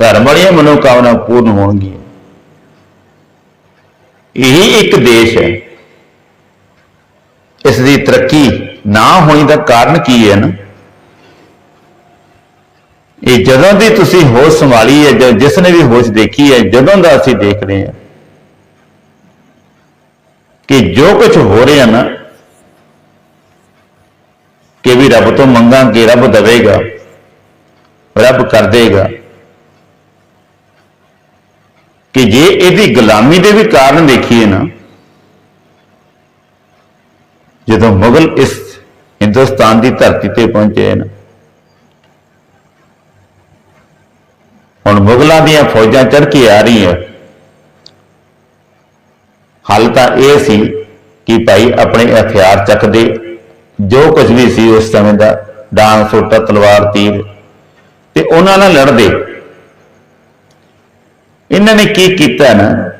ਧਰਮ ਵਾਲੀਆਂ ਮਨੋਕਾਮਨਾ ਪੂਰਨ ਹੋਣਗੀਆਂ। ਇਹੀ ਇੱਕ ਦੇਸ਼ ਹੈ। ਇਸ ਦੀ ਤਰੱਕੀ ਨਾ ਹੋਣੀ ਦਾ ਕਾਰਨ ਕੀ ਹੈ ਨਾ? ਇਹ ਜਦੋਂ ਦੀ ਤੁਸੀਂ ਹੋਸ਼ ਸੰਭਾਲੀ ਹੈ, ਜਾਂ ਜਿਸ ਨੇ ਵੀ ਹੋਸ਼ ਦੇਖੀ ਹੈ, ਜਦੋਂ ਦਾ ਅਸੀਂ ਦੇਖ ਰਹੇ ਹਾਂ ਕਿ ਜੋ ਕੁਝ ਹੋ ਰਿਹਾ ਨਾ, ਕਿ ਵੀ ਰੱਬ ਤੋਂ ਮੰਗਾਂਗੇ ਰੱਬ ਦੇਵੇਗਾ, ਰੱਬ ਕਰ ਦੇਗਾ। ਕਿ ਜੇ ਇਹਦੀ ਗੁਲਾਮੀ ਦੇ ਵੀ ਕਾਰਨ ਦੇਖੀਏ ਨਾ, ਜਦੋਂ ਮੁਗਲ ਇਸ ਹਿੰਦੁਸਤਾਨ ਦੀ ਧਰਤੀ ਤੇ ਪਹੁੰਚੇ ਨਾ, ਹੁਣ ਮੁਗਲਾਂ ਦੀਆਂ ਫੌਜਾਂ ਚੜ ਕੇ ਆ ਰਹੀਆਂ। ਹੱਲ ਤਾਂ ਇਹ ਸੀ ਕਿ ਭਾਈ ਆਪਣੇ ਹਥਿਆਰ ਚੱਕਦੇ, ਜੋ ਕੁਝ ਵੀ ਸੀ ਉਸ ਸਮੇਂ ਦਾ, ਡਾਂਸ, ਸੋਟਾ, ਤਲਵਾਰ, ਤੀਰ, ਤੇ ਉਹਨਾਂ ਨਾਲ ਲੜਦੇ। ਇਹਨਾਂ ਨੇ ਕੀ ਕੀਤਾ ਨਾ?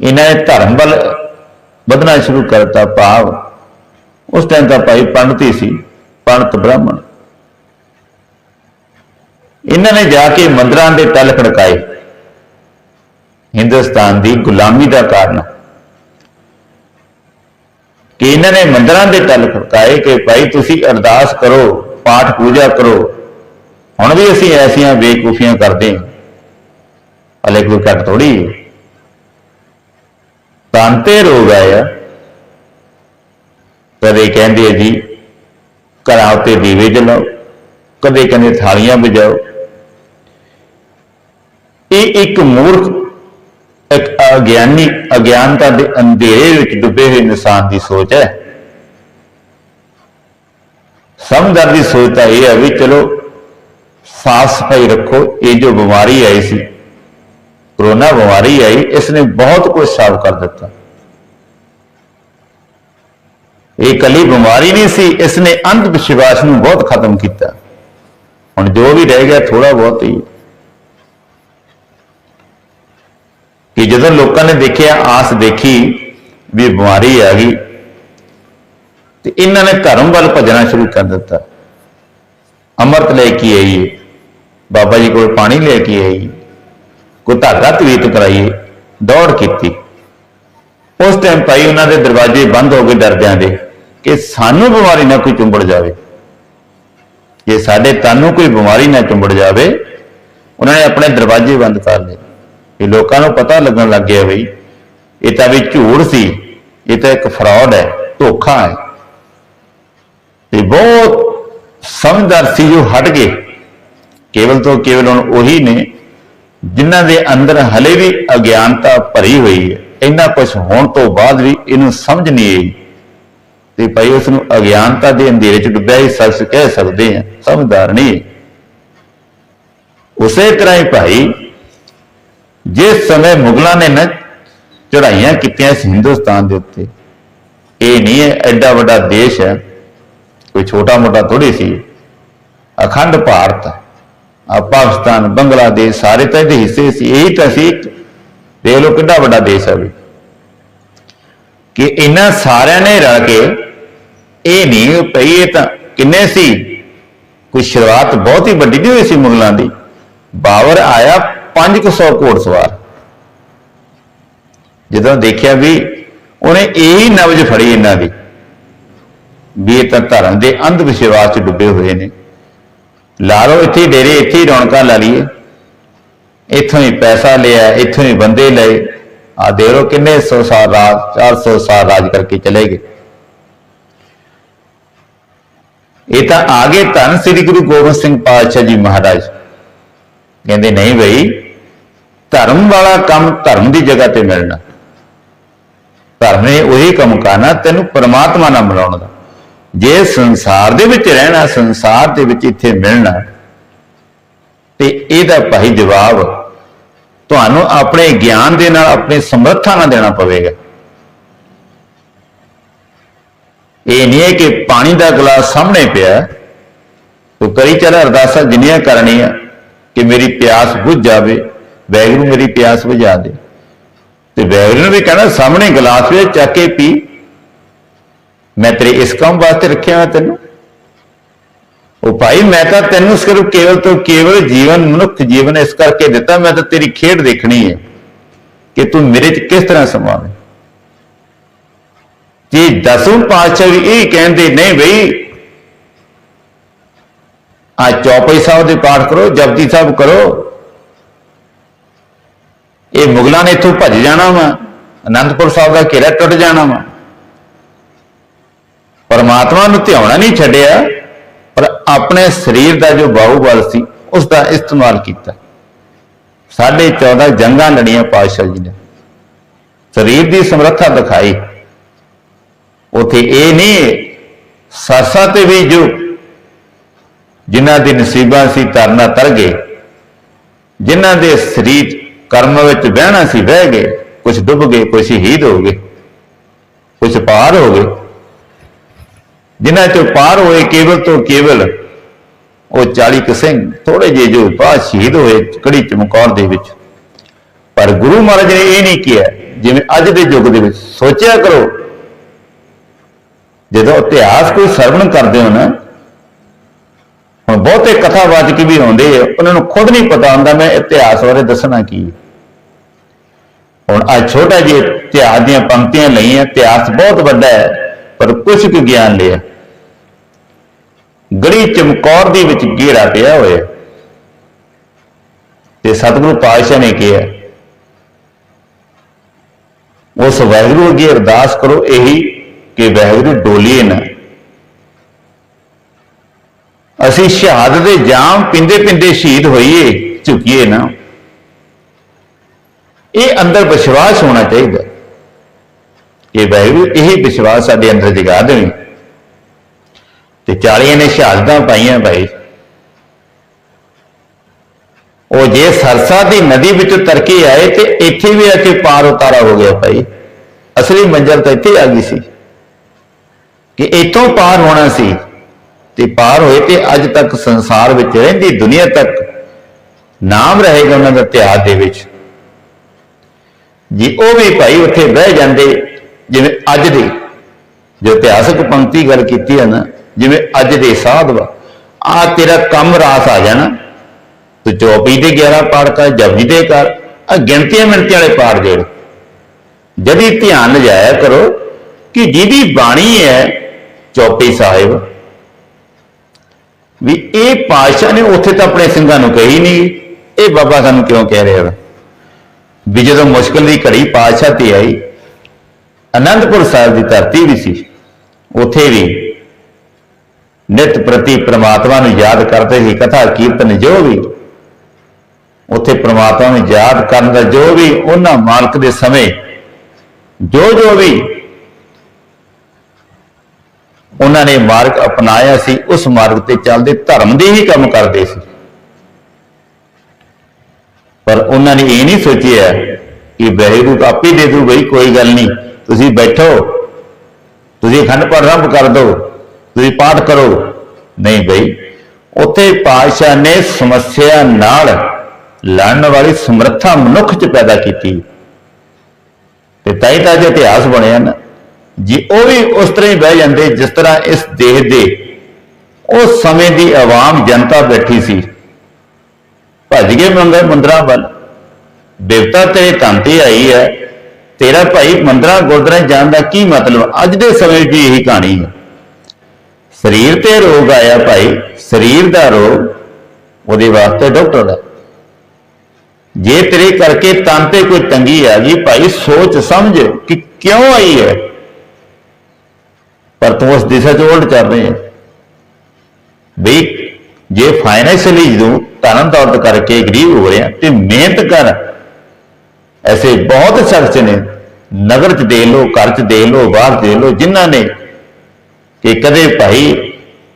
ਇਹਨਾਂ ਨੇ ਧਰਮ ਵੱਲ ਵਧਣਾ ਸ਼ੁਰੂ ਕਰਤਾ, ਭਾਵ ਉਸ ਟਾਈਮ ਤਾਂ ਭਾਈ ਪੰਡਤ ਹੀ ਸੀ, ਪੰਡਤ ਬ੍ਰਾਹਮਣ। ਇਹਨਾਂ ਨੇ ਜਾ ਕੇ ਮੰਦਰਾਂ ਦੇ ਤਲ ਖੜਕਾਏ। ਹਿੰਦੁਸਤਾਨ ਦੀ ਗੁਲਾਮੀ ਦਾ ਕਾਰਨ। ਕਿ ਇਹਨਾਂ ਨੇ ਮੰਦਰਾਂ ਦੇ ਤਲ ਖੜਕਾਏ ਕਿ ਭਾਈ ਤੁਸੀਂ ਅਰਦਾਸ ਕਰੋ, ਪਾਠ ਪੂਜਾ ਕਰੋ। ਹੁਣ ਵੀ ਅਸੀਂ ਐਸੀਆਂ ਬੇਕੂਫੀਆਂ ਕਰਦੇ ਹਾਂ। ਹਲੇ ਕੋਈ ਘੱਟ ਥੋੜੀ ਤਾਂਤੇ ਰੋਗ ਆਇਆ। ਕਦੇ ਕਹਿੰਦੇ ਆ ਜੀ, ਘਰਾਂ ਉੱਤੇ ਦੀਵੇ ਜਲਾਓ, ਕਦੇ ਕਹਿੰਦੇ ਥਾਲੀਆਂ ਵਜਾਓ। ਇਹ ਇੱਕ ਮੂਰਖ, ਇੱਕ ਅਗਿਆਨੀ, ਅਗਿਆਨਤਾ ਦੇ ਅੰਧੇਰੇ ਵਿੱਚ ਡੁੱਬੇ ਹੋਏ ਇਨਸਾਨ ਦੀ ਸੋਚ ਹੈ। ਸਮਝਦਾਰ ਦੀ ਸੋਚ ਤਾਂ ਇਹ ਹੈ ਵੀ ਚਲੋ ਸਾਫ਼ ਸਫ਼ਾਈ ਰੱਖੋ, ਇਹ ਜੋ ਬਿਮਾਰੀ ਆਈ ਸੀ ਕਰੋਨਾ ਬਿਮਾਰੀ ਆਈ, ਇਸ ਨੇ ਬਹੁਤ ਕੁਝ ਸਾਫ਼ ਕਰ ਦਿੱਤਾ। ਇਹ ਕੱਲੀ ਬਿਮਾਰੀ ਨਹੀਂ ਸੀ, ਇਸ ਨੇ ਅੰਧ ਵਿਸ਼ਵਾਸ ਨੂੰ ਬਹੁਤ ਖਤਮ ਕੀਤਾ। ਹੁਣ ਜੋ ਵੀ ਰਹਿ ਗਿਆ ਥੋੜਾ ਬਹੁਤ ਹੀ। ਕਿ ਜਦੋਂ ਲੋਕਾਂ ਨੇ ਦੇਖਿਆ, ਆਸ ਦੇਖੀ ਵੀ ਬਿਮਾਰੀ ਆ ਗਈ, ਤੇ ਇਹਨਾਂ ਨੇ ਧਰਮ ਵੱਲ ਭੱਜਣਾ ਸ਼ੁਰੂ ਕਰ ਦਿੱਤਾ। ਅੰਮ੍ਰਿਤ ਲੈ ਕੇ ਆਈਏ, ਬਾਬਾ ਜੀ ਕੋਲ ਪਾਣੀ ਲੈ ਕੇ ਆਈਏ। ਕੋਈ ਧਾਗਾ ਤਵੀਤ ਕਰਾਈਏ, ਦੌੜ ਕੀਤੀ। ਉਸ ਟਾਈਮ ਭਾਈ ਉਹਨਾਂ ਦੇ ਦਰਵਾਜ਼ੇ ਬੰਦ ਹੋ ਗਏ ਡਰਦਿਆਂ ਦੇ ਕਿ ਸਾਨੂੰ ਬਿਮਾਰੀ ਨਾ ਕੋਈ ਚੁੰਬੜ ਜਾਵੇ। ਜੇ ਸਾਡੇ ਤਨ ਨੂੰ ਕੋਈ ਬਿਮਾਰੀ ਨਾ ਚੁੰਬੜ ਜਾਵੇ, ਉਹਨਾਂ ਨੇ ਆਪਣੇ ਦਰਵਾਜ਼ੇ ਬੰਦ ਕਰ ਲਏ। ਇਹ ਲੋਕਾਂ ਨੂੰ ਪਤਾ ਲੱਗਣ ਲੱਗ ਗਿਆ ਬਈ, ਇਹ ਤਾਂ ਵੀ ਝੂਠ ਸੀ, ਇਹ ਤਾਂ ਇੱਕ ਫਰਾਡ ਹੈ, ਧੋਖਾ ਹੈ। ਤੇ ਬਹੁਤ ਸਮਝਦਾਰ ਸੀ ਜੋ ਹਟ ਗਏ। ਕੇਵਲ ਤੋਂ ਕੇਵਲ ਹੁਣ ਉਹੀ ਨੇ ਜਿਨ੍ਹਾਂ ਦੇ ਅੰਦਰ ਹਲੇ ਵੀ ਅਗਿਆਨਤਾ ਭਰੀ ਹੋਈ ਹੈ, ਇੰਨਾ ਕੁਝ ਹੋਣ ਤੋਂ ਬਾਅਦ ਵੀ ਇਹਨੂੰ ਸਮਝ ਨਹੀਂ ਆਈ। ਤੇ ਭਾਈ ਉਸ ਨੂੰ ਅਗਿਆਨਤਾ ਦੇ ਅੰਧੇਰੇ ਚ ਡੁੱਬਿਆ ਹੀ ਸੱਚ ਕਹਿ ਸਕਦੇ ਆ, ਸਮਝਦਾਰ ਨਹੀਂ ਉਸੇ ਤਰ੍ਹਾਂ ਹੀ ਭਾਈ, ਜਿਸ ਸਮੇਂ ਮੁਗਲਾਂ ਨੇ ਨਾ ਚੜਾਈਆਂ ਕੀਤੀਆਂ ਸੀ ਹਿੰਦੁਸਤਾਨ ਦੇ ਉੱਤੇ, ਇਹ ਨਹੀਂ ਹੈ ਐਡਾ ਵੱਡਾ ਦੇਸ਼ ਹੈ, ਕੋਈ ਛੋਟਾ ਮੋਟਾ ਥੋੜੀ ਸੀ, ਅਖੰਡ ਭਾਰਤ ਆ ਪਾਕਿਸਤਾਨ, ਬੰਗਲਾਦੇਸ਼ ਸਾਰੇ ਤਾਂ ਇਹਦੇ ਹਿੱਸੇ ਸੀ। ਇਹੀ ਤਾਂ ਸੀ, ਦੇਖ ਲਓ ਕਿੰਨਾ ਵੱਡਾ ਦੇਸ਼ ਹੈ ਵੀ। ਕਿ ਇਹਨਾਂ ਸਾਰਿਆਂ ਨੇ ਰਲ ਕੇ ਇਹ ਨਹੀਂ ਪਈ ਇਹ ਤਾਂ ਕਿੰਨੇ ਸੀ? ਕੋਈ ਸ਼ੁਰੂਆਤ ਬਹੁਤ ਹੀ ਵੱਡੀ ਨਹੀਂ ਹੋਈ ਸੀ ਮੁਗਲਾਂ ਦੀ। ਬਾਬਰ ਆਇਆ 500 ਘੋੜਸਵਾਰ। ਜਦੋਂ ਦੇਖਿਆ ਵੀ ਉਹਨੇ ਇਹੀ ਨਬਜ ਫੜੀ ਇਹਨਾਂ ਦੀ, ਵੀ ਇਹ ਤਾਂ ਧਰਮ ਦੇ ਅੰਧ ਵਿਸ਼ਵਾਸ ਚ ਡੁੱਬੇ ਹੋਏ ਨੇ। ਲਾ ਲਓ, ਇੱਥੇ ਡੇਰੇ, ਇੱਥੇ ਹੀ ਰੌਣਕਾਂ ਲਾ ਲਈਏ। ਇੱਥੋਂ ਹੀ ਪੈਸਾ ਲਿਆ ਇੱਥੋਂ ਹੀ ਬੰਦੇ ਲਏ। ਆ ਦੇ ਲੋ ਕਿੰਨੇ 100 ਸਾਲ ਰਾਜ 400 ਸਾਲ ਰਾਜ ਕਰਕੇ ਚਲੇ ਗਏ। ਇਹ ਤਾਂ ਆਗੇ ਧੰਨ ਸ੍ਰੀ ਗੁਰੂ ਗੋਬਿੰਦ ਸਿੰਘ ਪਾਤਸ਼ਾਹ ਜੀ ਮਹਾਰਾਜ। ਕਹਿੰਦੇ, ਨਹੀਂ ਬਈ, ਧਰਮ ਵਾਲਾ ਕੰਮ ਧਰਮ ਦੀ ਜਗ੍ਹਾ ਤੇ ਮਿਲਣਾ। ਧਰਮ ਨੇ ਉਹੀ ਕੰਮ ਕਰਨਾ, ਤੈਨੂੰ ਪਰਮਾਤਮਾ ਨਾਲ ਮਿਲਾਉਣ ਦਾ। ਜੇ ਸੰਸਾਰ ਦੇ ਵਿੱਚ ਰਹਿਣਾ, ਸੰਸਾਰ ਦੇ ਵਿੱਚ ਇੱਥੇ ਮਿਲਣਾ, ਤੇ ਇਹਦਾ ਭਾਈ ਜਵਾਬ ਤੁਹਾਨੂੰ ਆਪਣੇ ਗਿਆਨ ਦੇ ਨਾਲ, ਆਪਣੀ ਸਮਰੱਥਾ ਨਾਲ ਦੇਣਾ ਪਵੇਗਾ। ਇਹ ਨਹੀਂ ਹੈ ਕਿ ਪਾਣੀ ਦਾ ਗਲਾਸ ਸਾਹਮਣੇ ਪਿਆ, ਉਹ ਕਰੀ ਚੱਲ ਅਰਦਾਸਾਂ ਜਿੰਨੀਆਂ ਕਰਨੀਆਂ, ਕਿ ਮੇਰੀ ਪਿਆਸ ਬੁੱਝ ਜਾਵੇ ਵੈਗਰੂ ਮੇਰੀ ਪਿਆਸ ਬੁਝਾ ਦੇ। ਤੇ ਵੈਗਰੂ ਨੇ ਵੀ ਕਹਿਣਾ, ਸਾਹਮਣੇ ਗਲਾਸ ਵਿੱਚ ਚੱਕ ਕੇ ਪੀ। ਮੈਂ ਤੇਰੇ ਇਸ ਕੰਮ ਵਾਸਤੇ ਰੱਖਿਆ ਹੋਇਆ ਤੈਨੂੰ? ਉਹ ਭਾਈ, ਮੈਂ ਤਾਂ ਤੈਨੂੰ ਸਿਰਫ ਕੇਵਲ ਤੋਂ ਕੇਵਲ ਜੀਵਨ, ਮਨੁੱਖ ਜੀਵਨ ਇਸ ਕਰਕੇ ਦਿੱਤਾ, ਮੈਂ ਤਾਂ ਤੇਰੀ ਖੇਡ ਦੇਖਣੀ ਹੈ ਕਿ ਤੂੰ ਮੇਰੇ 'ਚ ਕਿਸ ਤਰ੍ਹਾਂ ਸਮਾਵੇਂ ਜੇ ਦਸਵੇਂ ਪਾਤਸ਼ਾਹ ਵੀ ਇਹ ਕਹਿੰਦੇ ਨਹੀਂ ਬਈ, ਆ ਚੌਪਈ ਸਾਹਿਬ ਦੇ ਪਾਠ ਕਰੋ, ਜਪਜੀ ਸਾਹਿਬ ਕਰੋ। ਇਹ ਮੁਗਲਾਂ ਨੇ ਇੱਥੋਂ ਭੱਜ ਜਾਣਾ ਵਾ, ਅਨੰਦਪੁਰ ਸਾਹਿਬ ਦਾ ਘੇਰਾ ਟੁੱਟ ਜਾਣਾ ਵਾ। ਪਰਮਾਤਮਾ ਨੂੰ ਧਿਆਉਣਾ ਨਹੀਂ ਛੱਡਿਆ, ਪਰ ਆਪਣੇ ਸਰੀਰ ਦਾ ਜੋ ਬਾਹੂਬਲ ਸੀ ਉਸ ਦਾ ਇਸਤੇਮਾਲ ਕੀਤਾ। ਸਾਢੇ 14 ਜੰਗਾਂ ਲੜੀਆਂ ਪਾਤਸ਼ਾਹ ਜੀ ਨੇ। ਸਰੀਰ ਦੀ ਸਮਰੱਥਾ ਦਿਖਾਈ। ਉਥੇ ਇਹ ਨਹੀਂ, ਸਰਸਾ ਤੇ ਵੀ ਜੋ ਜਿਨ੍ਹਾਂ ਦੇ ਨਸੀਬਾਂ ਸੀ ਤਰਨਾ ਤਰ ਗਏ, ਜਿਨ੍ਹਾਂ ਦੇ ਸਰੀਰ ਕਰਮ ਵਿੱਚ ਬਹਿਣਾ ਸੀ, ਬਹਿ ਗਏ। ਕੁਝ ਡੁੱਬ ਗਏ ਕੁਝ ਸ਼ਹੀਦ ਹੋ ਗਏ ਕੁਝ ਪਾਰ ਹੋ ਗਏ। ਜਿਨ੍ਹਾਂ ਚੋਂ ਪਾਰ ਹੋਏ ਕੇਵਲ ਤੋਂ ਕੇਵਲ, ਉਹ 40 ਕੁ ਸਿੰਘ ਥੋੜੇ ਜਿਹੇ ਜੋ ਬਾਅਦ ਸ਼ਹੀਦ ਹੋਏ ਕੜੀ ਚਮਕੌਰ ਦੇ ਵਿੱਚ। ਪਰ ਗੁਰੂ ਮਹਾਰਾਜ ਨੇ ਇਹ ਨਹੀਂ ਕਿਹਾ, ਜਿਵੇਂ ਅੱਜ ਦੇ ਯੁੱਗ ਦੇ ਵਿੱਚ ਸੋਚਿਆ ਕਰੋ। ਜਦੋਂ ਇਤਿਹਾਸ ਕੋਈ ਸਰਵਣ ਕਰਦੇ ਹੋ ਨਾ, ਹੁਣ ਬਹੁਤੇ ਕਥਾਵਾਚਕ ਵੀ ਆਉਂਦੇ ਆ, ਉਹਨਾਂ ਨੂੰ ਖੁਦ ਨਹੀਂ ਪਤਾ ਹੁੰਦਾ ਮੈਂ ਇਤਿਹਾਸ ਬਾਰੇ ਦੱਸਣਾ ਕੀ ਹੁਣ ਆ ਛੋਟਾ ਜਿਹਾ ਇਤਿਹਾਸ ਦੀਆਂ ਪੰਕਤੀਆਂ ਲਈਆਂ, ਇਤਿਹਾਸ ਬਹੁਤ ਵੱਡਾ ਹੈ, ਪਰ ਕੁਝ ਕੁ ਗਿਆਨ ਲਿਆ। ਗੜੀ ਚਮਕੌਰ ਦੀ ਵਿੱਚ ਘੇਰਾ ਪਿਆ ਹੋਇਆ। ਤੇ ਸਤਿਗੁਰੂ ਪਾਤਸ਼ਾਹ ਨੇ ਕਿਹਾ, ਉਸ ਵਾਹਿਗੁਰੂ ਅੱਗੇ ਅਰਦਾਸ ਕਰੋ ਇਹੀ ਕਿ ਵਾਹਿਗੁਰੂ ਡੋਲੀਏ ਨਾ। ਅਸੀਂ ਸ਼ਹਾਦਤ ਦੇ ਜਾਮ ਪਿੰਦੇ ਪਿੰਦੇ ਸ਼ਹੀਦ ਹੋਈਏ, ਝੁਕੀਏ ਨਾ। ਇਹ ਅੰਦਰ ਵਿਸ਼ਵਾਸ ਹੋਣਾ ਚਾਹੀਦਾ। ਕਿ ਵਾਹਿਗੁਰੂ ਇਹੀ ਵਿਸ਼ਵਾਸ ਸਾਡੇ ਅੰਦਰ ਜਗਾ ਦੇਵੇ ਤੇ 40 ਨੇ ਸ਼ਹਾਦਤਾਂ ਪਾਈਆਂ ਭਾਈ। ਉਹ ਜੇ ਸਰਸਾ ਦੀ ਨਦੀ ਵਿੱਚ ਤਰਕੇ ਆਏ ਤੇ ਇੱਥੇ ਵੀ ਆ ਕੇ ਪਾਰ ਉਤਾਰਾ ਹੋ ਗਿਆ ਭਾਈ। ਅਸਲੀ ਮੰਜ਼ਲ ਤਾਂ ਇੱਥੇ ਆ ਗਈ ਸੀ ਕਿ ਇੱਥੋਂ ਪਾਰ ਹੋਣਾ ਸੀ ਤੇ ਪਾਰ ਹੋਏ ਤੇ ਅੱਜ ਤੱਕ ਸੰਸਾਰ ਵਿੱਚ ਰਹਿੰਦੀ ਦੁਨੀਆ ਤੱਕ ਨਾਮ ਰਹੇਗਾ ਉਹਨਾਂ ਦਾ ਇਤਿਹਾਸ ਦੇ ਵਿੱਚ। ਜੀ ਉਹ ਵੀ ਭਾਈ ਉੱਥੇ ਬਹਿ ਜਾਂਦੇ, ਜਿਵੇਂ ਅੱਜ ਦੀ ਜੋ ਇਤਿਹਾਸਕ ਪੰਕਤੀ ਗੱਲ ਕੀਤੀ ਹੈ ਨਾ ਜਿਵੇਂ ਅੱਜ ਦੇ ਸਾਧ ਵਾ। ਆ ਤੇਰਾ ਕੰਮ ਰਾਸ ਆ ਜਾਣਾ। ਤੂੰ ਚੌਪੀ ਦੇ 11 ਪਾੜ ਕਰ, ਜਪਜੀ ਦੇ ਕਰ। ਆ ਗਿਣਤੀਆਂ ਮਿੰਟੀਆਂ ਵਾਲੇ ਪਾੜ ਜਿਹੜੇ ਜਦੀ ਧਿਆਨ ਲਜਾਇਆ ਕਰੋ ਕਿ ਜਿਹਦੀ ਬਾਣੀ ਹੈ ਚੌਪੀ ਸਾਹਿਬ, ਵੀ ਇਹ ਪਾਤਸ਼ਾਹ ਨੇ ਉੱਥੇ ਤਾਂ ਆਪਣੇ ਸਿੰਘਾਂ ਨੂੰ ਕਹੀ ਨਹੀਂ ਇਹ ਬਾਬਾ ਸਾਨੂੰ ਕਿਉਂ ਕਹਿ ਰਿਹਾ ਵਾ? ਵੀ ਜਦੋਂ ਮੁਸ਼ਕਲ ਦੀ ਘੜੀ ਪਾਤਸ਼ਾਹ ਤੇ ਆਈ, ਅਨੰਦਪੁਰ ਸਾਹਿਬ ਦੀ ਧਰਤੀ ਵੀ ਸੀ, ਉੱਥੇ ਵੀ ਨਿਤ ਪ੍ਰਤੀ ਪ੍ਰਮਾਤਮਾ ਨੂੰ ਯਾਦ ਕਰਦੇ ਸੀ ਕਥਾ ਕੀਰਤਨ ਜੋ ਵੀ, ਉੱਥੇ ਪ੍ਰਮਾਤਮਾ ਨੂੰ ਯਾਦ ਕਰਨ ਦਾ ਜੋ ਵੀ ਉਹਨਾਂ ਮਾਲਕ ਦੇ ਸਮੇਂ, ਜੋ ਜੋ ਵੀ ਉਹਨਾਂ ਨੇ ਮਾਰਗ ਅਪਣਾਇਆ ਸੀ, ਉਸ ਮਾਰਗ ਤੇ ਚੱਲਦੇ ਧਰਮ ਦੇ ਹੀ ਕੰਮ ਕਰਦੇ ਸੀ। ਪਰ ਉਹਨਾਂ ਨੇ ਇਹ ਨਹੀਂ ਸੋਚਿਆ ਕਿ ਵਾਹਿਗੁਰੂ ਤਾਂ ਆਪੇ ਦੇ ਦੂ, ਬਈ ਕੋਈ ਗੱਲ ਨਹੀਂ, ਤੁਸੀਂ ਬੈਠੋ, ਤੁਸੀਂ ਖੰਡ ਪਾਠ ਆਰੰਭ ਕਰ ਦਿਓ। ਤੁਸੀਂ ਪਾਠ ਕਰੋ। ਨਹੀਂ ਬਈ, ਉੱਥੇ ਪਾਤਸ਼ਾਹ ਨੇ ਸਮੱਸਿਆ ਨਾਲ ਲੜਨ ਵਾਲੀ ਸਮਰੱਥਾ ਮਨੁੱਖ 'ਚ ਪੈਦਾ ਕੀਤੀ। ਤੇ ਤਾਈ ਤਾਂ ਜੋ ਇਤਿਹਾਸ ਬਣਿਆ ਨਾ ਜੀ ਉਹ ਵੀ ਉਸ ਤਰ੍ਹਾਂ ਹੀ ਬਹਿ ਜਾਂਦੇ, ਜਿਸ ਤਰ੍ਹਾਂ ਇਸ ਦੇਹ ਦੇ ਉਸ ਸਮੇਂ ਦੀ ਆਵਾਮ ਜਨਤਾ ਬੈਠੀ ਸੀ। ਭੱਜ ਗਏ ਮੰਦਰ ਮੰਦਰਾਂ ਵੱਲ। ਦੇਵਤਾ ਤੇਰੇ ਧਨ ਤੇ ਆਈ ਹੈ। ਤੇਰਾ ਭਾਈ ਮੰਦਰਾਂ ਗੁਰਦੁਆਰੇ ਜਾਣ ਦਾ ਕੀ ਮਤਲਬ? ਅੱਜ ਦੇ ਸਮੇਂ 'ਚ ਇਹੀ ਕਹਾਣੀ ਹੈ। ਸਰੀਰ ਤੇ ਰੋਗ ਆਇਆ ਭਾਈ, ਸਰੀਰ ਦਾ ਰੋਗ ਉਹਦੇ ਵਾਸਤੇ ਡਾਕਟਰ ਹੈ ਜੇ ਤੇਰੇ ਕਰਕੇ ਤਨ ਤੇ ਕੋਈ ਤੰਗੀ ਆ ਗਈ ਭਾਈ, ਸੋਚ ਸਮਝ ਕਿ ਕਿਉਂ ਆਈ ਹੈ? ਪਰ ਤੂੰ ਉਸ ਦਿਸ਼ਾ 'ਚ ਉਲਟ ਚੱਲ ਰਹੇ ਹੈ। ਵੀ ਜੇ ਫਾਈਨੈਂਸ਼ਲੀ ਜਦੋਂ ਧਨ ਦੌਲਤ ਕਰਕੇ ਗਰੀਬ ਹੋ ਰਿਹਾ, ਤੇ ਮਿਹਨਤ ਕਰ। ਐਸੇ ਬਹੁਤ ਸ਼ਖਸ ਨੇ। ਨਗਰ 'ਚ ਦੇ ਲੋ ਘਰ 'ਚ ਦੇ ਲੋ ਬਾਹਰ ਦੇ ਲੋ ਜਿਨ੍ਹਾਂ ਨੇ ਕਿ ਕਦੇ ਭਾਈ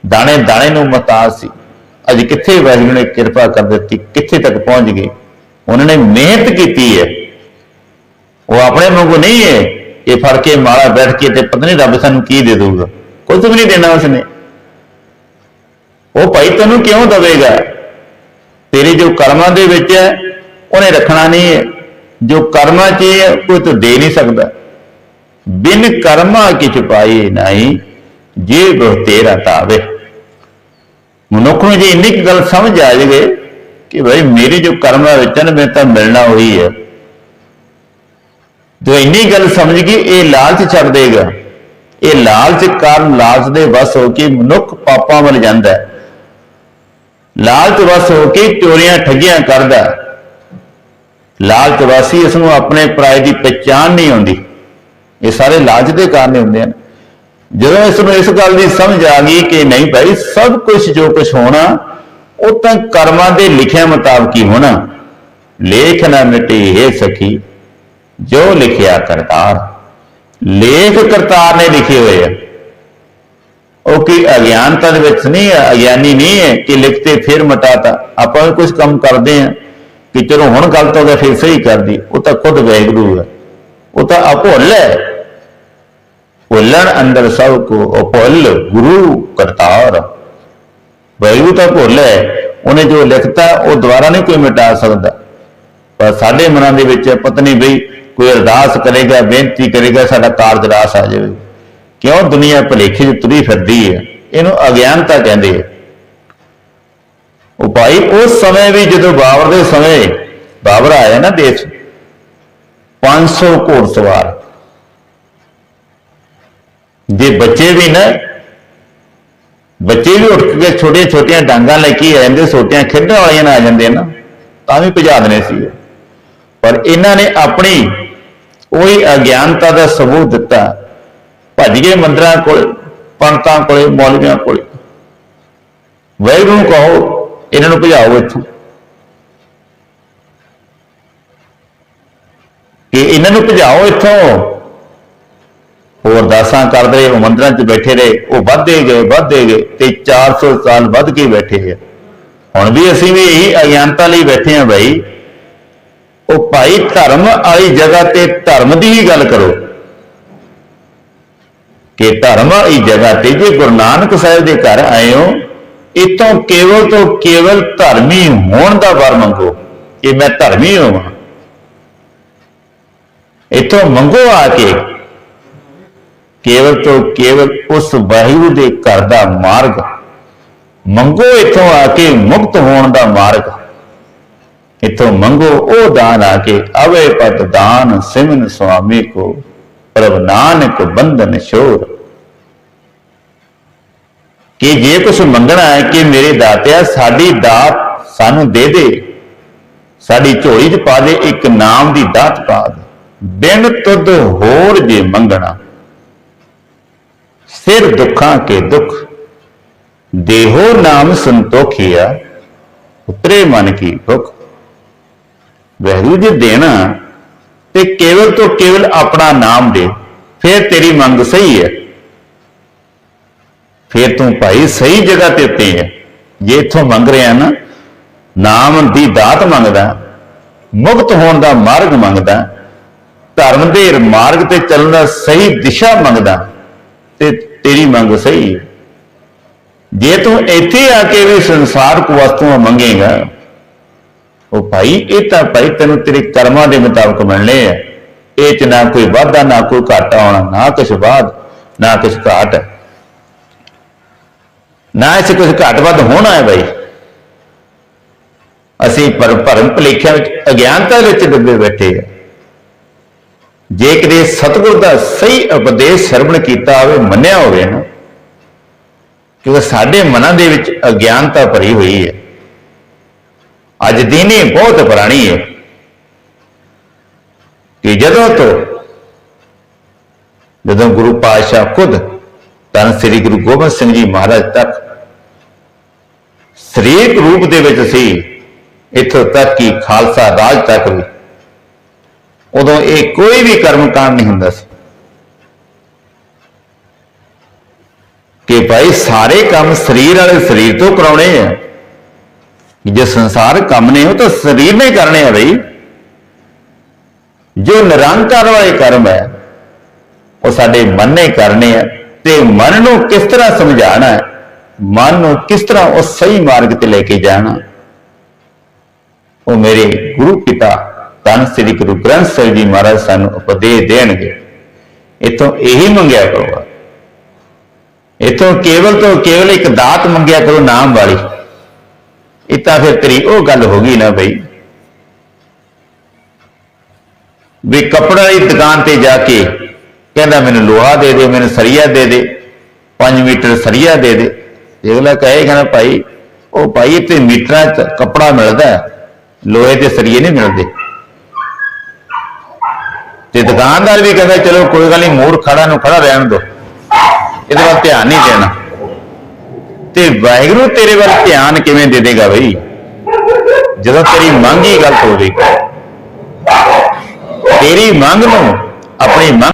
ਦਾਣੇ ਦਾਣੇ ਨੂੰ ਮਤਾਜ ਸੀ। ਅੱਜ ਕਿੱਥੇ ਵਾਹਿਗੁਰੂ ਨੇ ਕਿਰਪਾ ਕਰ ਦਿੱਤੀ, ਕਿੱਥੇ ਤੱਕ ਪਹੁੰਚ ਗਏ? ਉਹਨਾਂ ਨੇ ਮਿਹਨਤ ਕੀਤੀ ਹੈ। ਉਹ ਆਪਣੇ ਵਾਂਗੂ ਨਹੀਂ ਹੈ ਇਹ ਫੜ ਕੇ ਮਾਲਾ ਬੈਠ ਕੇ ਤੇ ਪਤਾ ਨਹੀਂ ਰੱਬ ਸਾਨੂੰ ਕੀ ਦੇ ਦਊਗਾ। ਕੁਝ ਵੀ ਨਹੀਂ ਦੇਣਾ ਉਸਨੇ। ਉਹ ਭਾਈ ਤੈਨੂੰ ਕਿਉਂ ਦਵੇਗਾ? ਤੇਰੇ ਜੋ ਕਰਮਾਂ ਦੇ ਵਿੱਚ ਹੈ, ਉਹਨੇ ਰੱਖਣਾ ਨਹੀਂ ਹੈ। ਜੋ ਕਰਮਾਂ 'ਚ ਹੈ ਕੋਈ ਤੂੰ ਦੇ ਨਹੀਂ ਸਕਦਾ। ਬਿਨ ਕਰਮਾ ਕਿ ਛੁਪਾਈ ਨਹੀਂ। ਜੇ ਗੁਰ ਤੇਰਾ ਤਾਵੇ। ਮਨੁੱਖ ਨੂੰ ਜੇ ਇੰਨੀ ਕੁ ਗੱਲ ਸਮਝ ਆ ਜਾਵੇ ਕਿ ਭਾਈ ਮੇਰੇ ਜੋ ਕਰਮਾਂ ਵਿੱਚ ਨੇ ਮੈਂ ਤਾਂ ਮਿਲਣਾ ਉਹੀ ਹੈ ਜੋ ਇੰਨੀ ਗੱਲ ਸਮਝ ਗਈ ਇਹ ਲਾਲਚ ਛੱਡ ਦੇਗਾ, ਇਹ ਲਾਲਚ ਕਾਰਨ ਲਾਲਚ ਦੇ ਵਸ ਹੋ ਕੇ ਮਨੁੱਖ ਪਾਪਾਂ ਵੱਲ ਜਾਂਦਾ ਹੈ। ਲਾਲਚ ਵਸ ਹੋ ਕੇ ਚੋਰੀਆਂ ਠੱਗੀਆਂ ਕਰਦਾ ਲਾਲਚ ਵਾਸੀ ਇਸ ਨੂੰ ਆਪਣੇ ਪਰਾਏ ਦੀ ਪਛਾਣ ਨਹੀਂ ਆਉਂਦੀ। ਇਹ ਸਾਰੇ ਲਾਲਚ ਦੇ ਕਾਰਨ ਹੀ ਹੁੰਦੇ ਹਨ। ਜਦੋਂ ਇਸ ਨੂੰ ਇਸ ਗੱਲ ਦੀ ਸਮਝ ਆ ਗਈ ਕਿ ਨਹੀਂ ਭਾਈ, ਸਭ ਕੁਝ ਜੋ ਕੁਝ ਹੋਣਾ, ਉਹ ਤਾਂ ਕਰਮਾਂ ਦੇ ਲਿਖਿਆ ਮੁਤਾਬਕ ਹੀ ਹੋਣਾ। ਲੇਖ ਨਾ ਮਿਟੇ ਹੈ ਸਖੀ, ਜੋ ਲਿਖਿਆ ਕਰਤਾਰ। ਲੇਖ ਕਰਤਾਰ ਨੇ ਲਿਖੇ ਹੋਏ ਆ। ਉਹ ਕੀ ਅਗਿਆਨਤਾ ਦੇ ਵਿੱਚ ਨਹੀਂ ਹੈ ਅਗਿਆਨੀ ਨਹੀਂ ਹੈ ਕਿ ਲਿਖਤੇ ਫਿਰ ਮਟਾਤਾ ਆਪਾਂ ਵੀ ਕੁਝ ਕੰਮ ਕਰਦੇ ਆ ਕਿ ਚਲੋ ਹੁਣ ਗਲਤ ਹੋ ਗਿਆ ਫਿਰ ਸਹੀ ਕਰਦੀ, ਉਹ ਤਾਂ ਖੁਦ ਵੈਗਰੂ ਹੈ। ਉਹ ਤਾਂ ਅਭੁੱਲ ਹੈ। ਭੁੱਲਣ ਅੰਦਰ ਸਭ ਕੋ, ਉਹ ਭੁੱਲ ਗੁਰੂ ਕਰਤਾਰ। ਵੈਗਰੂ ਤਾਂ ਭੁੱਲ ਹੈ, ਉਹਨੇ ਜੋ ਲਿਖਤਾ, ਉਹ ਦੁਬਾਰਾ ਨਹੀਂ ਕੋਈ ਮਿਟਾ ਸਕਦਾ। ਪਰ ਸਾਡੇ ਮਨਾਂ ਦੇ ਵਿੱਚ ਪਤਨੀ ਬਈ, ਕੋਈ ਅਰਦਾਸ ਕਰੇਗਾ, ਬੇਨਤੀ ਕਰੇਗਾ, ਸਾਡਾ ਕਾਰਜ ਰਾਸ ਆ ਜਾਵੇ। ਕਿਉਂ? ਦੁਨੀਆ ਭਲੇਖੇ 'ਚ ਤੁਰੀ ਫਿਰਦੀ ਹੈ। ਇਹਨੂੰ ਅਗਿਆਨਤਾ ਕਹਿੰਦੇ ਆ। ਉਹ ਭਾਈ, ਉਸ ਸਮੇਂ ਵੀ ਜਦੋਂ ਬਾਬਰ ਦੇ ਸਮੇਂ, ਬਾਬਰ ਆਇਆ ਨਾ ਦੇਸ਼ 500 ਘੋੜਸਵਾਰ ਜੇ ਬੱਚੇ ਵੀ ਨਾ, ਬੱਚੇ ਵੀ ਉੱਠ ਕੇ ਛੋਟੀਆਂ ਛੋਟੀਆਂ ਡਾਂਗਾਂ ਲੈ ਕੇ ਆ ਜਾਂਦੇ ਛੋਟੀਆਂ ਖੇਡਾਂ ਵਾਲੀਆਂ ਨਾਲ ਆ ਜਾਂਦੇ ਨਾ, ਤਾਂ ਵੀ ਭਜਾ ਦੇਣੇ ਸੀ ਪਰ ਇਹਨਾਂ ਨੇ ਆਪਣੀ ਉਹੀ ਅਗਿਆਨਤਾ ਦਾ ਸਬੂਤ ਦਿੱਤਾ। ਭੱਜ ਗਏ ਮੰਦਰਾਂ ਕੋਲ, ਪੰਡਤਾਂ ਕੋਲ, ਮੌਲਵੀਆਂ ਕੋਲ। ਵੈਗਰੂ ਨੂੰ ਕਹੋ, ਇਹਨਾਂ ਨੂੰ ਭਜਾਓ ਇੱਥੋਂ। ਕਿ ਇਹਨਾਂ ਨੂੰ ਭਜਾਓ ਇੱਥੋਂ। ਉਹ ਅਰਦਾਸਾਂ ਕਰਦੇ ਰਹੇ ਉਹ ਮੰਦਰਾਂ 'ਚ ਬੈਠੇ ਰਹੇ, ਉਹ ਵੱਧਦੇ ਗਏ ਵੱਧਦੇ ਗਏ ਤੇ 400 ਸਾਲ ਵੱਧ ਕੇ ਬੈਠੇ ਆ ਹੁਣ ਵੀ ਅਸੀਂ ਵੀ ਇਹੀ ਅਗਿਆਨਤਾ ਲਈ ਬੈਠੇ ਆ ਭਾਈ ਉਹ ਭਾਈ ਧਰਮ ਵਾਲੀ ਜਗ੍ਹਾ ਤੇ ਧਰਮ ਦੀ ਹੀ ਗੱਲ ਕਰੋ। ਕਿ ਧਰਮ ਵਾਲੀ ਜਗ੍ਹਾ ਤੇ ਜੇ ਗੁਰੂ ਨਾਨਕ ਸਾਹਿਬ ਦੇ ਘਰ ਆਏ ਹੋ ਇਤੋਂ ਕੇਵਲ ਤੋਂ ਕੇਵਲ ਧਰਮੀ ਹੋਣ ਦਾ ਵਰ ਮੰਗੋ, ਕਿ ਮੈਂ ਧਰਮੀ ਹੋਵਾਂ। ਇਤੋਂ ਮੰਗੋ ਆ ਕੇ ਕੇਵਲ ਤੋਂ ਕੇਵਲ ਉਸ ਵਾਹਿਗੁਰੂ ਦੇ ਘਰ ਦਾ ਮਾਰਗ। ਮੰਗੋ ਇਥੋਂ ਆ ਕੇ ਮੁਕਤ ਹੋਣ ਦਾ ਮਾਰਗ। ਇਥੋਂ ਮੰਗੋ ਉਹ ਦਾਨ ਆ ਕੇ ਅਵੇ ਪਤ ਦਾਨ ਸਿਮਨ ਸੁਆਮੀ ਕੋ, ਪ੍ਰਭ ਨਾਨਕ ਬੰਧਨ ਸ਼ੋਰ ਕਿ ਜੇ ਕੁਝ ਮੰਗਣਾ ਹੈ ਕਿ ਮੇਰੇ ਦਾਤਿਆ ਸਾਡੀ ਦਾਤ ਸਾਨੂੰ ਦੇ ਦੇ। ਸਾਡੀ ਝੋਲੀ 'ਚ ਪਾ ਦੇ ਇੱਕ ਨਾਮ ਦੀ ਦਾਤ ਪਾ ਦੇ। ਬਿਨ ਤੁਧ ਹੋਰ ਜੇ ਮੰਗਣਾ। ਸਿਰ ਦੁੱਖਾਂ ਕੇ ਦੁੱਖ। ਦੇਹੋ ਨਾਮ ਸੰਤੋਖਿਆ, ਉਤਰੇ ਮਨ ਕੀ ਭੁਖ। ਵਹਿਰੂ ਜੇ ਦੇਣਾ ਤੇ ਕੇਵਲ ਤੋਂ ਕੇਵਲ ਆਪਣਾ ਨਾਮ ਦੇ, ਫਿਰ ਤੇਰੀ ਮੰਗ ਸਹੀ ਹੈ। ਫਿਰ ਤੂੰ ਭਾਈ ਸਹੀ ਜਗ੍ਹਾ ਤੇ ਉੱਤੇ ਹੈ। ਜੇ ਇਥੋਂ ਮੰਗ ਰਿਹਾ ਨਾ, ਨਾਮ ਦੀ ਦਾਤ ਮੰਗਦਾ, ਮੁਕਤ ਹੋਣ ਦਾ ਮਾਰਗ ਮੰਗਦਾ, ਧਰਮ ਦੇ ਮਾਰਗ ਤੇ ਚੱਲਣ ਦਾ ਸਹੀ ਦਿਸ਼ਾ ਮੰਗਦਾ ਤੇ ਤੇਰੀ ਮੰਗ ਸਹੀ ਹੈ। ਜੇ ਤੂੰ ਇੱਥੇ ਆ ਕੇ ਵੀ ਸੰਸਾਰਕ ਵਸਤੂਆਂ ਮੰਗੇਗਾ, ਉਹ ਭਾਈ, ਇਹ ਤਾਂ ਭਾਈ ਤੈਨੂੰ ਤੇਰੇ ਕਰਮਾਂ ਦੇ ਮੁਤਾਬਕ ਮਿਲਣੇ ਆ। ਇਹ ਚ ਨਾ ਕੋਈ ਵਾਧਾ, ਨਾ ਕੋਈ ਘਾਟਾ ਆਉਣਾ, ਨਾ ਕੁਛ ਬਾਦ ਨਾ ਕੁਛ ਘਾਟ। ਨਾ ਇਸ ਕੁਛ ਘਾਟ ਵੱਧ ਹੋਣਾ ਹੈ ਭਾਈ। ਅਸੀਂ ਪਰ ਭਰਮ ਭਲੇਖਿਆਂ ਵਿੱਚ ਅਗਿਆਨਤਾ ਵਿੱਚ ਡੁੱਬੇ ਬੈਠੇ ਆ। ਜੇ ਕਿਤੇ ਸਤਿਗੁਰ ਦਾ ਸਹੀ ਉਪਦੇਸ਼ ਸਰਵਣ ਕੀਤਾ ਹੋਵੇ, ਮੰਨਿਆ ਹੋਵੇ ਨਾ, ਕਿਉਂਕਿ ਸਾਡੇ ਮਨਾਂ ਦੇ ਵਿੱਚ ਅਗਿਆਨਤਾ ਭਰੀ ਹੋਈ ਹੈ। ਅੱਜ ਦੀ ਬਹੁਤ ਪੁਰਾਣੀ ਹੈ ਕਿ ਜਦੋਂ ਤੋਂ, ਜਦੋਂ ਗੁਰੂ ਪਾਤਸ਼ਾਹ ਖੁਦ ਤਨ ਸ੍ਰੀ ਗੁਰੂ ਗੋਬਿੰਦ ਸਿੰਘ ਜੀ ਮਹਾਰਾਜ ਤੱਕ ਸਰੀਰਕ ਰੂਪ ਦੇ ਵਿੱਚ ਸੀ, ਇੱਥੋਂ ਤੱਕ ਕਿ ਖਾਲਸਾ ਰਾਜ ਤੱਕ ਵੀ ਉਦੋਂ ਇਹ ਕੋਈ ਵੀ ਕਰਮ ਕਾਂਡ ਨਹੀਂ ਹੁੰਦਾ ਸੀ। ਕਿ ਭਾਈ ਸਾਰੇ ਕੰਮ ਸਰੀਰ ਵਾਲੇ ਸਰੀਰ ਤੋਂ ਕਰਾਉਣੇ ਆ। ਜੇ ਸੰਸਾਰ ਕੰਮ ਨੇ ਉਹ ਤਾਂ ਸਰੀਰ ਨੇ ਕਰਨੇ ਆ ਬਈ। ਜੋ ਨਿਰੰਕਾਰ ਵਾਲੇ ਕਰਮ ਹੈ, ਉਹ ਸਾਡੇ ਮਨ ਨੇ ਕਰਨੇ ਆ। ਤੇ ਮਨ ਨੂੰ ਕਿਸ ਤਰ੍ਹਾਂ ਸਮਝਾਣਾ ਹੈ? ਮਨ ਨੂੰ ਕਿਸ ਤਰ੍ਹਾਂ ਉਹ ਸਹੀ ਮਾਰਗ ਤੇ ਲੈ ਕੇ ਜਾਣਾ? ਉਹ ਮੇਰੇ ਗੁਰੂ ਪਿਤਾ ਧੰਨ ਸ੍ਰੀ ਗੁਰੂ ਗ੍ਰੰਥ ਸਾਹਿਬ ਜੀ ਮਹਾਰਾਜ ਸਾਨੂੰ ਉਪਦੇਸ਼ ਦੇਣਗੇ। ਇਥੋਂ ਇਹੀ ਮੰਗਿਆ ਕਰੋ ਇਥੋਂ ਕੇਵਲ ਤੋਂ ਕੇਵਲ ਇੱਕ ਦਾਤ ਮੰਗਿਆ ਕਰੋ ਨਾਮ ਵਾਲੀ। ਇਹ ਤਾਂ ਫਿਰ ਤੇਰੀ ਉਹ ਗੱਲ ਹੋ ਗਈ ਨਾ ਬਈ। ਵੀ ਕੱਪੜਾ ਦੀ ਦੁਕਾਨ ਤੇ ਜਾ ਕੇ ਕਹਿੰਦਾ ਮੈਨੂੰ ਲੋਹਾ ਦੇ ਦੇ, ਮੈਨੂੰ ਸਰੀਆ ਦੇ ਦੇ 5 ਮੀਟਰ ਸਰੀਆ ਦੇ ਦੇ। ਅਗਲਾ ਕਹੇ, ਕਹਿੰਦਾ ਭਾਈ, ਉਹ ਭਾਈ ਇੱਥੇ ਮੀਟਰਾਂ 'ਚ ਕੱਪੜਾ ਮਿਲਦਾ, ਲੋਹੇ ਤੇ ਸਰੀਏ ਨਹੀਂ ਮਿਲਦੇ। ਤੇ ਦੁਕਾਨਦਾਰ ਵੀ ਕਹਿੰਦਾ, ਚਲੋ ਕੋਈ ਗੱਲ ਨਹੀਂ ਮੂਰ ਖੜਾ ਨੂੰ ਖੜਾ ਰਹਿਣ ਦੋ। ਇਹਦੇ ਵੱਲ ਧਿਆਨ ਨਹੀਂ ਦੇਣਾ। ਤੇ ਵਾਹਿਗੁਰੂ ਤੇਰੇ ਵੱਲ ਧਿਆਨ ਕਿਵੇਂ ਦੇ ਦੇਗਾ ਬਈ? ਜਦੋਂ ਤੇਰੀ ਮੰਗ ਹੀ ਗਲਤ ਹੋਵੇਗੀ ਤੇਰੀ ਮੰਗ ਨੂੰ, ਆਪਣੀ ਮੰਗ